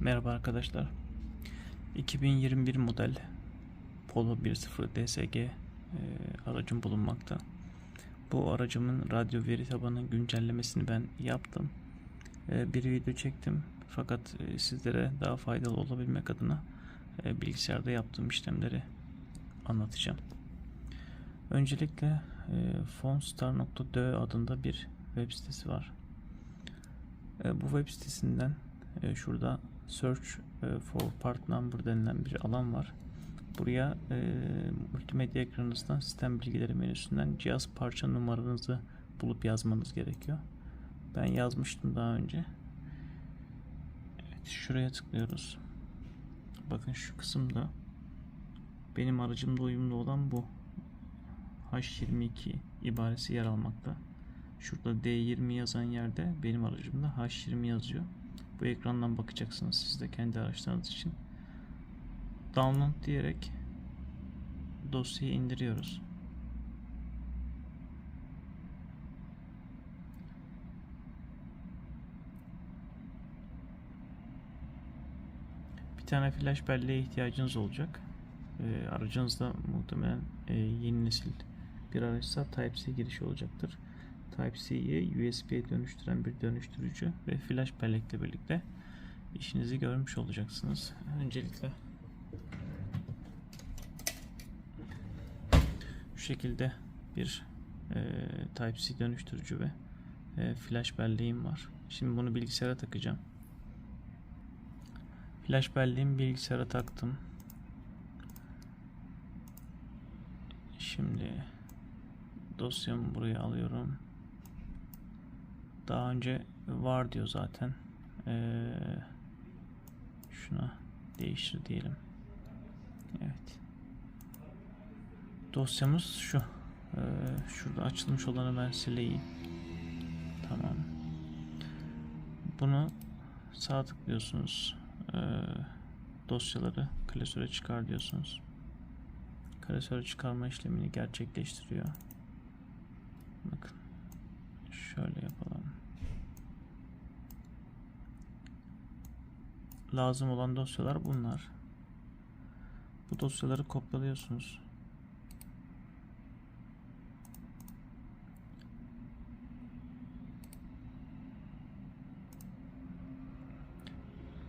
Merhaba arkadaşlar. 2021 model Polo 1.0 DSG e, aracım bulunmakta. Bu aracımın radyo veri tabanı güncellemesini ben yaptım. E, bir video çektim. Fakat e, sizlere daha faydalı olabilmek adına e, bilgisayarda yaptığım işlemleri anlatacağım. Öncelikle e, fonstar.de adında bir web sitesi var. E, bu web sitesinden e, şurada Search e, for Part Number denilen bir alan var. Buraya e, multimedya ekranınızdan sistem bilgileri menüsünden cihaz parça numaranızı bulup yazmanız gerekiyor. Ben yazmıştım daha önce. Evet, şuraya tıklıyoruz. Bakın şu kısımda benim aracımda uyumlu olan bu. H22 ibaresi yer almakta. Şurada D20 yazan yerde benim aracımda H20 yazıyor. Bu ekrandan bakacaksınız siz de kendi araçlarınız için. Download diyerek dosyayı indiriyoruz. Bir tane flash belleğe ihtiyacınız olacak. Ee, aracınızda muhtemelen e, yeni nesil bir araçsa Type-C girişi olacaktır. Type-C'yi USB'ye dönüştüren bir dönüştürücü ve flash bellekle birlikte işinizi görmüş olacaksınız. Öncelikle şu şekilde bir e, Type-C dönüştürücü ve e, flash belleğim var. Şimdi bunu bilgisayara takacağım. Flash belleğimi bilgisayara taktım. Şimdi dosyamı buraya alıyorum. Daha önce var diyor zaten. Ee, şuna değiştir diyelim. Evet. Dosyamız şu. Ee, şurada açılmış olanı ben sileyim. Tamam. Bunu sağ tıklıyorsunuz. Ee, dosyaları klasöre çıkar diyorsunuz. Klasöre çıkarma işlemini gerçekleştiriyor. Bakın. Şöyle yapalım. Lazım olan dosyalar bunlar. Bu dosyaları kopyalıyorsunuz.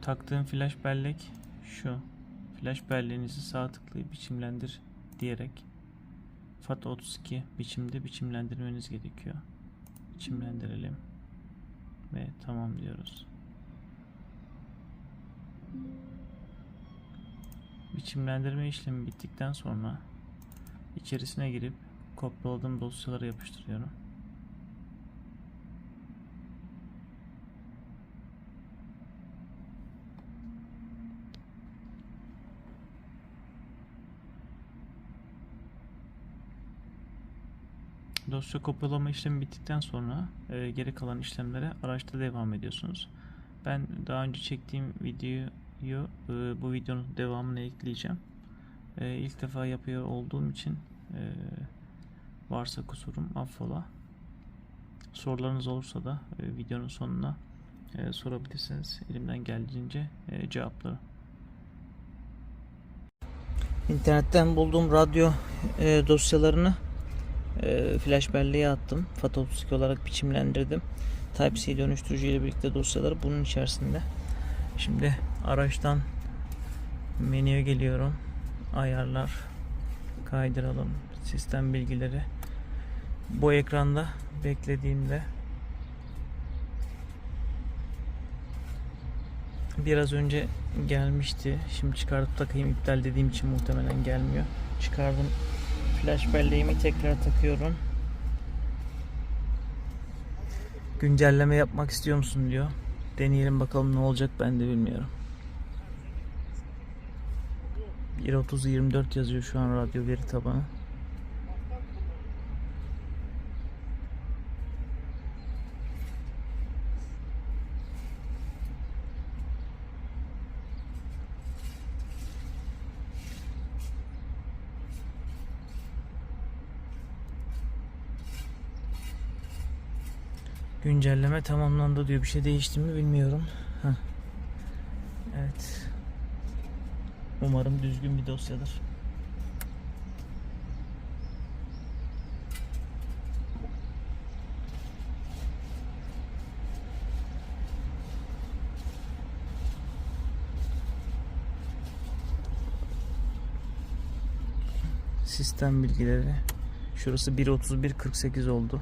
Taktığım flash bellek şu. Flash belleğinizi sağ tıklayıp biçimlendir diyerek FAT32 biçimde biçimlendirmeniz gerekiyor. Biçimlendirelim. Ve tamam diyoruz. Biçimlendirme işlemi bittikten sonra içerisine girip kopyaladığım dosyaları yapıştırıyorum. Dosya kopyalama işlemi bittikten sonra e, geri kalan işlemlere araçta devam ediyorsunuz. Ben daha önce çektiğim videoyu e, bu videonun devamını ekleyeceğim. E, ilk defa yapıyor olduğum için e, varsa kusurum affola. Sorularınız olursa da e, videonun sonuna e, sorabilirsiniz. Elimden geldiğince e, cevaplarım. İnternetten bulduğum radyo dosyalarını flash belleğe attım. FAT32 olarak biçimlendirdim. Type-C dönüştürücü ile birlikte dosyaları bunun içerisinde. Şimdi araçtan menüye geliyorum. Ayarlar kaydıralım. Sistem bilgileri. Bu ekranda beklediğimde biraz önce gelmişti. Şimdi çıkartıp takayım iptal dediğim için muhtemelen gelmiyor. Çıkardım Flash belleğimi tekrar takıyorum. Güncelleme yapmak istiyor musun diyor. Deneyelim bakalım ne olacak ben de bilmiyorum. 1.30-24 yazıyor şu an radyo veri tabanı. Güncelleme tamamlandı diyor. Bir şey değişti mi bilmiyorum. Heh. Evet. Umarım düzgün bir dosyadır. Sistem bilgileri. Şurası 1.31.48 oldu.